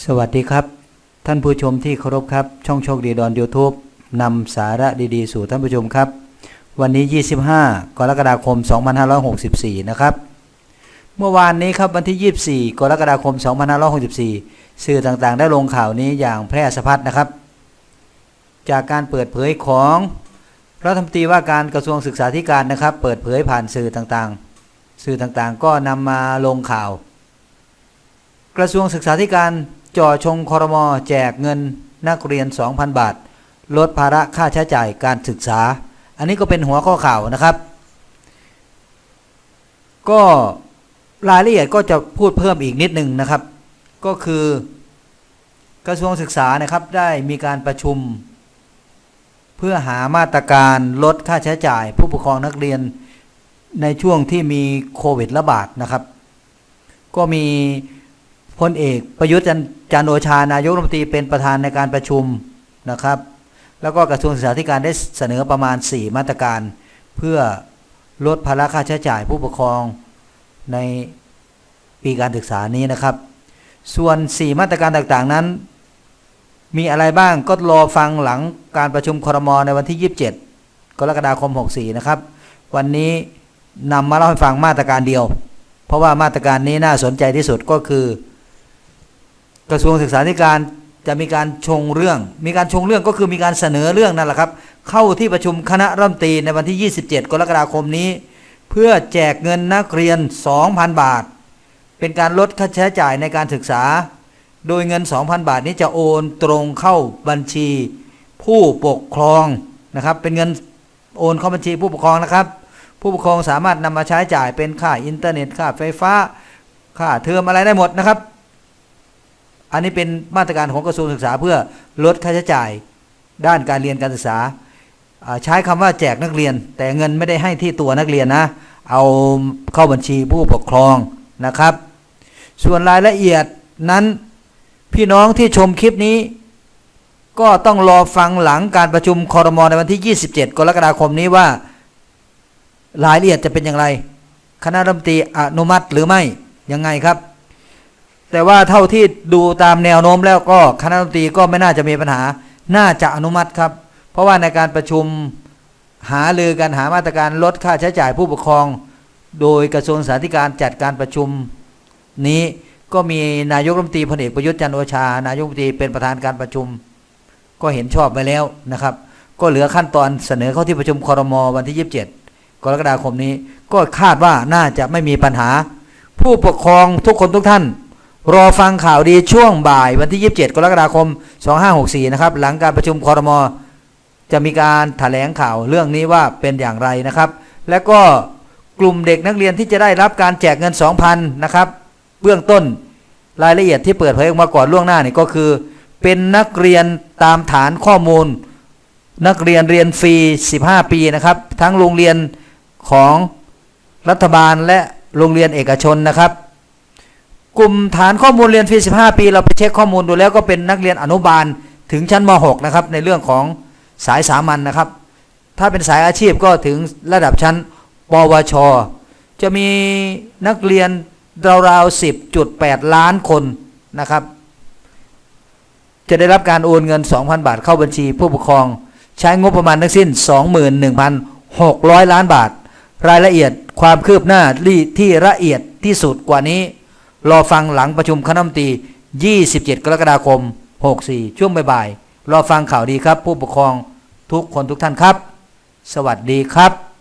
สวัสดีครับ ท่านผู้ชมที่เคารพครับ ช่องโชคดีดอน YouTube นำสาระดีๆ สู่ท่านผู้ชมครับ วันนี้ 25 กรกฎาคม 2564 นะครับ เมื่อวานนี้ครับวันที่ 24 กรกฎาคม 2564 สื่อต่างๆ ได้ลงข่าวนี้อย่างแพร่สะพัดนะครับ จากการเปิดเผยของรัฐมนตรีว่าการกระทรวงศึกษาธิการนะครับ เปิดเผยผ่านสื่อต่างๆ สื่อต่างๆ ก็นำมาลงข่าว กระทรวงศึกษาธิการ จ่อชงคอรมอแจกเงินนักเรียน 2,000 บาท ลดภาระค่าใช้จ่ายการศึกษา อันนี้ก็เป็นหัวข้อข่าวนะครับ ก็รายละเอียดก็จะพูดเพิ่มอีกนิดหนึ่งนะครับ ก็คือกระทรวงศึกษานะครับได้มีการประชุม เพื่อหามาตรการลดค่าใช้จ่าย ผู้ปกครองนักเรียนในช่วงที่มีโควิดระบาดนะครับ ก็มี พลเอกประยุทธ์จันจันโอชานายกรัฐมนตรีเป็นประธานในการประชุมนะครับ แล้วก็กระทรวงศึกษาธิการได้เสนอประมาณ 4 มาตรการ เพื่อลดภาระค่าใช้จ่ายผู้ปกครองในปีการศึกษานี้นะครับ ส่วน 4 มาตรการต่างๆนั้น มีอะไรบ้างก็รอฟังหลังการประชุมครมในวันที่ 27 กรกฎาคม 64 นะครับ วันนี้นำมาเล่าให้ฟังมาตรการเดียว เพราะว่ามาตรการนี้น่าสนใจที่สุดก็คือ กระทรวงศึกษาธิการจะมีการชงเรื่อง มีการชงเรื่องก็คือมีการเสนอเรื่องนั่นแหละครับ เข้าที่ประชุมคณะรัฐมนตรีในวันที่ 27 กรกฎาคมนี้ เพื่อแจกเงินนักเรียน 2,000 บาท เป็นการลดค่าใช้จ่ายในการศึกษา โดยเงิน 2,000 บาทนี้จะโอนตรงเข้าบัญชี ผู้ปกครองนะครับ เป็นเงินโอนเข้าบัญชีผู้ปกครองนะครับ ผู้ปกครองสามารถนำมาใช้จ่ายเป็นค่าอินเทอร์เน็ตค่าไฟฟ้าค่าเทอมอะไรได้หมดนะครับ อันนี้เป็นมาตรการของกระทรวงศึกษาเพื่อลดค่าใช้จ่ายด้านการเรียนการศึกษา ใช้คำว่าแจกนักเรียน แต่เงินไม่ได้ให้ที่ตัวนักเรียนนะ เอาเข้าบัญชีผู้ปกครองนะครับ ส่วนรายละเอียดนั้นพี่น้องที่ชมคลิปนี้ ก็ต้องรอฟังหลังการประชุมคอรมอในวันที่ 27 กรกฎาคมนี้ว่า รายละเอียดจะเป็นอย่างไร คณะรัฐมนตรีอนุมัติหรือไม่ยังไงครับ แต่ว่าเท่าที่ดูตามแนวโน้มแล้วก็คณะรัฐมนตรีก็ไม่น่าจะมีปัญหา น่าจะอนุมัติครับ เพราะว่าในการประชุมหาลือกันหามาตรการลดค่าใช้จ่ายผู้ปกครอง โดยกระทรวงสาธารณการจัดการประชุมนี้ก็มีนายกรัฐมนตรีพลเอกประยุทธ์จันโอชา นายกรัฐมนตรีเป็นประธานการประชุม ก็เห็นชอบไปแล้วนะครับ ก็เหลือขั้นตอนเสนอเข้าที่ประชุมคอรมอวันที่ 27 กรกฎาคมนี้ ก็คาดว่าน่าจะไม่มีปัญหา ผู้ปกครองทุกคนทุกท่าน รอฟังข่าวดีช่วงบ่ายวันที่ 27 กรกฎาคม 2564 นะครับ หลังการประชุมคอรมอจะมีการถแถลงข่าวเรื่องนี้ว่าเป็นอย่างไรนะครับ และก็กลุ่มเด็กนักเรียนที่จะได้รับการแจกเงิน 2,000 นะครับ เบื้องต้นรายละเอียดที่เปิดเผยออกมาก่อนล่วงหน้านี่ก็คือ เป็นนักเรียนตามฐานข้อมูล นักเรียนเรียนฟรี 15 ปีนะครับ ทั้งโรงเรียนของรัฐบาลและโรงเรียนเอกชนนะครับ กลุ่มฐานข้อมูลเรียนฟรี 15 ปี เราไปเช็คข้อมูลดูแล้วก็เป็นนักเรียนอนุบาลถึงชั้นม .6 นะครับในเรื่องของสายสามัญนนะครับ ถ้าเป็นสายอาชีพก็ถึงระดับชั้นปวช จะมีนักเรียนราวๆ10.8 ล้านคนนะครับ จะได้รับการโอนเงิน 2,000 บาทเข้าบัญชีผู้ปกครอง ใช้งบประมาณทั้งสิ้น 21,600 ล้านบาท รายละเอียดความคืบหน้าที่ละเอียดที่สุดกว่านี้ รอฟังหลังประชุมคณะมนตรี 27 กรกฎาคม 64 ช่วงบ่ายๆรอฟังข่าวดีครับ ผู้ปกครองทุกคนทุกท่านครับ สวัสดีครับ